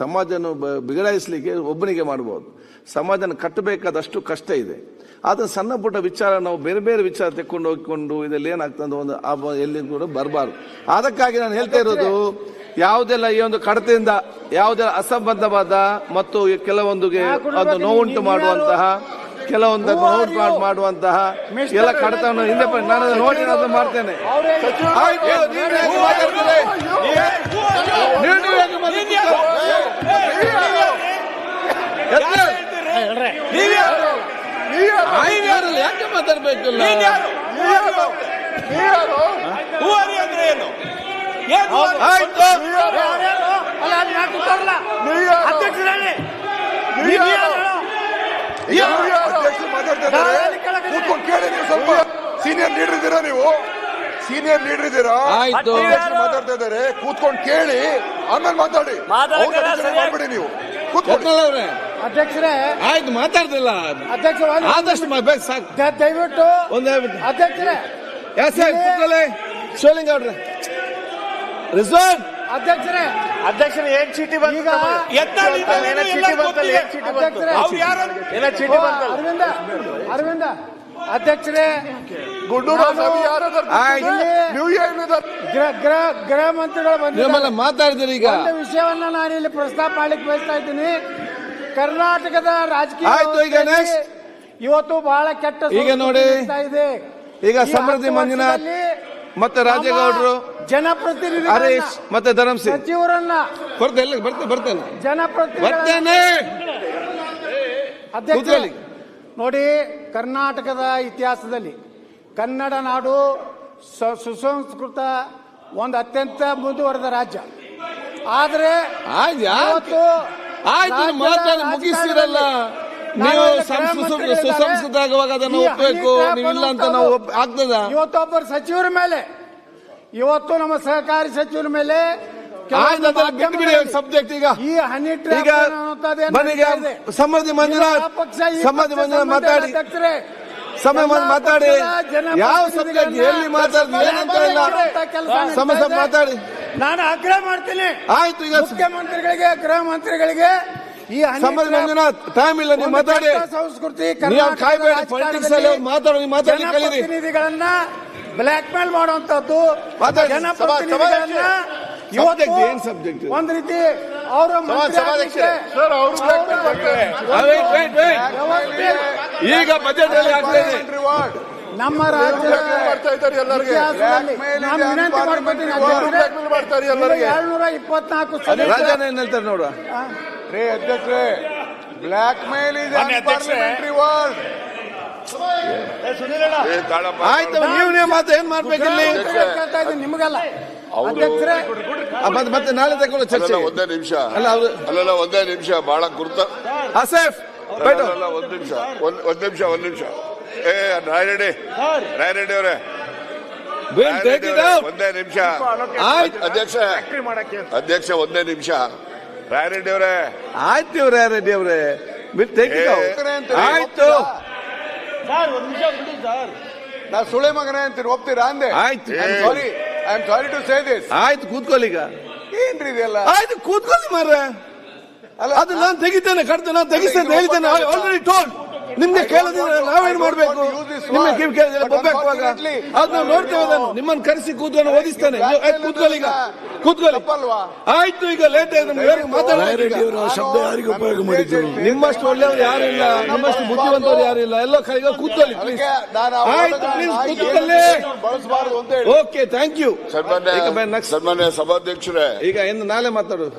ಸಮಾಜನ ಬಿಗಡಾಯಿಸಲಿಕ್ಕೆ ಒಬ್ಬನಿಗೆ ಮಾಡ್ಬೋದು. ಸಮಾಜನ ಕಟ್ಟಬೇಕಾದಷ್ಟು ಕಷ್ಟ ಇದೆ. ಆದರೆ ಸಣ್ಣ ಪುಟ್ಟ ವಿಚಾರ ನಾವು ಬೇರೆ ಬೇರೆ ವಿಚಾರ ತೆಕ್ಕೊಂಡು ಹೋಗಿಕೊಂಡು ಇದರಲ್ಲಿ ಏನಾಗ್ತದೆ ಒಂದು ಆ ಎಲ್ಲಿ ಕೂಡ ಬರಬಾರ್ದು. ಅದಕ್ಕಾಗಿ ನಾನು ಹೇಳ್ತಾ ಇರೋದು ಯಾವುದೆಲ್ಲ ಈ ಒಂದು ಕಡತೆಯಿಂದ ಯಾವುದೆಲ್ಲ ಅಸಂಬದ್ಧವಾದ ಮತ್ತು ಕೆಲವೊಂದಿಗೆ ಅದು ನೋವುಂಟು ಮಾಡುವಂತಹ ಕೆಲವೊಂದು ನೋಟ್ ಮಾಡ್- ಮಾಡುವಂತಹ ಎಲ್ಲ ಕಡತವನ್ನು ಹಿಂದೆ ನಾನು ಅದನ್ನು ನೋಡಿ ನಾನು ಮಾಡ್ತೇನೆ. ಯಾಕೆ ಮಾತಾಡ್ಬೇಕಿಲ್ಲ? ಅಧ್ಯಕ್ಷರಲ್ಲಿ ಅಧ್ಯಕ್ಷರು ಮಾತಾಡ್ತಾ ಕೂತ್ಕೊಂಡು ಕೇಳಿ ನೀವು ಸ್ವಲ್ಪ. ಸೀನಿಯರ್ ಲೀಡರ್ ಇದ್ದೀರಾ ನೀವು? ಸೀನಿಯರ್ ಲೀಡರ್ ಇದ್ದೀರಾ ಆಯ್ತು. ಅಧ್ಯಕ್ಷರು ಮಾತಾಡ್ತಾ ಇದ್ದಾರೆ. ಕೂತ್ಕೊಂಡು ಕೇಳಿ ಆಮೇಲೆ ಮಾತಾಡಿ. ಮಾತಾಡಕ್ಕೆ ಮಾಡ್ಬೇಡಿ ನೀವು. ಕೂತ್ಕೊಳ್ಳಿ. ಯತ್ನಾಳ್ ಅವ್ರೆ. ಅಧ್ಯಕ್ಷರೇ. ಆಯ್ತು ಮಾತಾಡ್ತಿಲ್ಲ ಅಧ್ಯಕ್ಷ ಆದಷ್ಟು ಮಾ- ಬೇಗ ಸಾಕು. ದ- ದಯವಿಟ್ಟು ಒಂದೇ ಅಧ್ಯಕ್ಷರೇ. ಯಾಸ್ ಕೂತ್ಕೊಳ್ಳಿ. ಶಿವಲಿಂಗ ಅವ್ರೆ. ರಿಜ್ವಾನ್ ಅಧ್ಯಕ್ಷರೇ ಅಧ್ಯಕ್ಷರು ಏನ್ ಚೀಟಿ ಬಂತು ಏನೋ ಇದೆಲ್ಲ ಚೀಟಿ ಬಂತಲ್ಲ? ಗೊತ್ತಿದೆ. ಏನ್ ಚೀಟಿ ಬಂತು? ಅಧ್ಯಕ್ಷರೇ ಅವ್ರು ಚೀಟಿ ಬಂತಲ್ಲ? ಅರವಿಂದ ಅರವಿಂದ ಅಧ್ಯಕ್ಷರೇ ಗೃಹ ಮಂತ್ರಿಗಳು ಬಂದಿದ್ದಾರೆ. ಮಾತಾಡಿದಿರಿ ಈಗ. ಒಂದು ವಿಷಯವನ್ನ ನಾನು ಇಲ್ಲಿ ಪ್ರಸ್ತಾಪ ಮಾಡ್ಲಿಕ್ಕೆ ಬಯಸ್ತಾ ಇದ್ದೀನಿ. ಕರ್ನಾಟಕದ ರಾಜಕೀಯ ಇವತ್ತು ಬಹಳ ಕೆಟ್ಟ ಈಗ ನೋಡಿ. ಇದೆ. ಈಗ ಸಮೃದ್ಧಿ ಮಂಜುನಾಥ್ ಮತ್ತೆ ರಾಜೇಗೌಡರು? ಜನಪ್ರತಿನಿಧಿ ಹರೀಶ್ ಮತ್ತೆ ಧರ್ಮಸಿಂಗ್ ಸಿಂಗ್ ಸಚಿವರನ್ನ ಬರ್ತೇನೆ. ಬರ್ತೇನೆ ಬರ್ತೇನೆ. ಬರ್ತೇನೆ ಅಧ್ಯಕ್ಷ. ನೋಡಿ ಕರ್ನಾಟಕದ ಇತಿಹಾಸದಲ್ಲಿ ಕನ್ನಡ ನಾಡು ಸುಸಂಸ್ಕೃತ ಒಂದು ಅತ್ಯಂತ ಮುಂದುವರೆದ ರಾಜ್ಯ. ಆದರೆ ಆಯ್ತು ಮಾತಾಡಿ ಮುಗಿಸ್ತಿರಲ್ಲ. ನಾನು ನೀವು ಇಲ್ಲಿ ಸಂಸ್- ಗೃಹ ಮಂತ್ರಿಗಳಿದ್ದಾರೆ. ಸುಸಂಸ್ಕೃತ ಆಗುವಾಗ ಅದನ್ನು ಒಪ್ಪಬೇಕು ನೀವಿಲ್ಲ ಇಲ್ಲ ಅಂತ ನಾವು ಆಗ್ತದ? ಇವತ್ತೊಬ್ಬರು ಸಚಿವರ ಮೇಲೆ ಇವತ್ತು ನಮ್ಮ ಸಹಕಾರಿ ಸಚಿವರ ಮೇಲೆ ಸಬ್ಜೆಕ್ಟ್ ಈಗ. ಈ ಹನಿ ಈಗ ನಡೀತಾ ಸಮೃದ್ಧಿ ಮಂಜುನಾಥ್ ಸಮೃದ್ಧಿ ಮಂಜುನಾಥ್ ಮಾತಾಡಿ. ಸಮಯ ಮಾತಾಡಿ. ಯಾವ ಸಬ್ಜೆಕ್ಟ್ ಎಲ್ಲಿ ಮಾತಾಡಿ ಏನಂತ ಇಲ್ಲ. ಸಮಸ್ಯೆ. ಮಾತಾಡಿ. ನಾನು ಆಗ್ರಹ ಮಾಡ್ತೀನಿ. ಆಯ್ತು ಈಗ ಮುಖ್ಯಮಂತ್ರಿಗಳಿಗೆ ಗೃಹ ಮಂತ್ರಿಗಳಿಗೆ ಸಮೃದ್ಧಿ ಮಂಜುನಾಥ್ ಟೈಮ್ ಇಲ್ಲ ನೀವು ಮಾತಾಡಿ. ಸಂಸ್ಕೃತಿ ಕಾಯ್ಬೇಡಿ ಪಾಲಿಟಿಕ್ಸ್ ಅಲ್ಲಿ ಮಾತಾಡೋ ನೀವು ಮಾತಾಡಿ ಕಲೀರಿ. ಜನಪ್ರತಿನಿಧಿಗಳನ್ನ ಬ್ಲಾಕ್ ಮೇಲ್ ಮಾಡುವಂತದ್ದು. ಜನಪ್ರತಿನಿಧಿಗಳನ್ನ ಇವತ್ತು ಏನ್ ಸಬ್ಜೆಕ್ಟ್ ಒಂದ್ ರೀತಿ ಅವರ. ಈಗ ಬಜೆಟ್ ಅಲ್ಲಿ ನಮ್ಮ ರಾಜ್ಯ ಮಾಡ್ತಾ ಇದ್ದಾರೆ ಎಲ್ಲರಿಗೆ. ನಾನು ವಿನಂತಿ ಮಾಡ್ಕೊತೀನಿ. ಏಳ್ನೂರ ಇಪ್ಪತ್ನಾಲ್ಕು ರಾಜನ ಏನ್ ಹೇಳ್ತಾರೆ ನೋಡುವ? ರೇ ಅಧ್ಯಕ್ಷರೇ ಬ್ಲಾಕ್ ಮೇಲ್ ಇದೆ ವಾರ್ಡ್ ಆಯ್ತು ನೀವು ನೀವು ಮಾತು ಏನ್ ಮಾಡ್ಬೇಕಿಲ್ಲಿ ನಿಮಗಲ್ಲ. ಅಧ್ಯಕ್ಷರೇ. ಆ, ಮತ್ತೆ ಮತ್ತೆ ನಾಳೆ ತಗೊಳ್ಳೋ ಚರ್ಚೆ ಒಂದೇ ನಿಮಿಷ. ಅಲ್ಲ ಅವ್ರು ಅಲ್ಲಲ್ಲ ಒಂದೇ ನಿಮಿಷ ಬಹಳ ಗುರುತ ಅಸೇಫ್ ಒಂದ್ ನಿಮಿಷ ಒಂದ್ ಒಂದ್ ನಿಮಿಷ ಒಂದ್ ನಿಮಿಷ. ಏ ರಾಯರೆಡ್ಡಿ. ರಾಯರೆಡ್ಡಿ ಅವರೇ. ಒಂದೇ ನಿಮಿಷ. ಆಯ್ತು ಅಧ್ಯಕ್ಷ ಅಧ್ಯಕ್ಷ ಒಂದೇ ನಿಮಿಷ. ರಾಯರೆಡ್ಡಿ ಅವರೇ. ಆಯ್ತು ಇವ್ರೆ ರೆಡ್ಡಿ ಅವ್ರೆ. ಆಯ್ತು. ಇಟ್ ಔಟ್ ಆಯ್ತು ನಾ ಸುಳೆ ಮಗನೇ ಅಂತೀರಿ ಒಪ್ತೀರಾ ಅಂದೆ? ಆಯ್ತು. Sorry I am sorry to say this ಆಯ್ತು ಕೂತ್ಕೊಳ್ಳಿ ಈಗ. ಏನ್ರಿ ಇದೆಲ್ಲ? ಆಯ್ತು ಕೂತ್ಕೊಳ್ಳಿ ಮಾರ್ರೆ. ಅಲ್ಲ ಅದು ನಾನು ತೆಗಿತೇನೆ ಕಡ್ದು ನಾನು ತೆಗಿಸ್ತೇನೆ ಹೇಳ್ತೇನೆ ಆಲ್ರೆಡಿ ಟೋಲ್ ನಿಮ್ಗೆ ಕೇಳದಿದ್ರೆ ನಾವೇನ್ ಮಾಡ್ಬೇಕು? ನಿಮ್ಮ ಕಿವಿ ಕೇಳಿದ್ರೆ ಅದು ನಾವು ನೋಡ್ತೇವೆ ಅದನ್ನು. ನಿಮ್ಮನ್ನ ಕರೆಸಿ ಕೂತ್ಕೊಂಡು ಓದಿಸ್ತಾನೆ. ಕೂತ್ಕೊಳ್ಳಿ ಈಗ. ಕೂತ್ಕೊಳ್ಳಿ. ಆಯ್ತು ಈಗ ಲೇಟ್ ಆಯ್ತು ಮಾತಾಡೋದು ಶಬ್ದ ಯಾರಿಗೆ ಉಪಯೋಗ ಮಾಡಿದ್ರು? ನಿಮ್ಮಷ್ಟು ಒಳ್ಳೆಯವರು ಯಾರು ಇಲ್ಲ. ನಿಮ್ಮಷ್ಟು ಬುದ್ಧಿವಂತರು ಯಾರು ಇಲ್ಲ. ಎಲ್ಲ ಕೈಗ ಕೂತ್ಕೊಳ್ಳಿ ಪ್ಲೀಸ್ ಆಯ್ತು ಪ್ಲೀಸ್ ಕೂತ್ಕೊಳ್ಳಿ. ಬಳಸಬಾರದು ಅಂತ ಹೇಳಿ. ಓಕೆ ಥ್ಯಾಂಕ್ ಯು ಸನ್ಮಾನ್ಯ ಸಭಾಧ್ಯಕ್ಷರೇ. ಈಗ ಇನ್ನು ನಾಳೆ ಮಾತಾಡೋದು.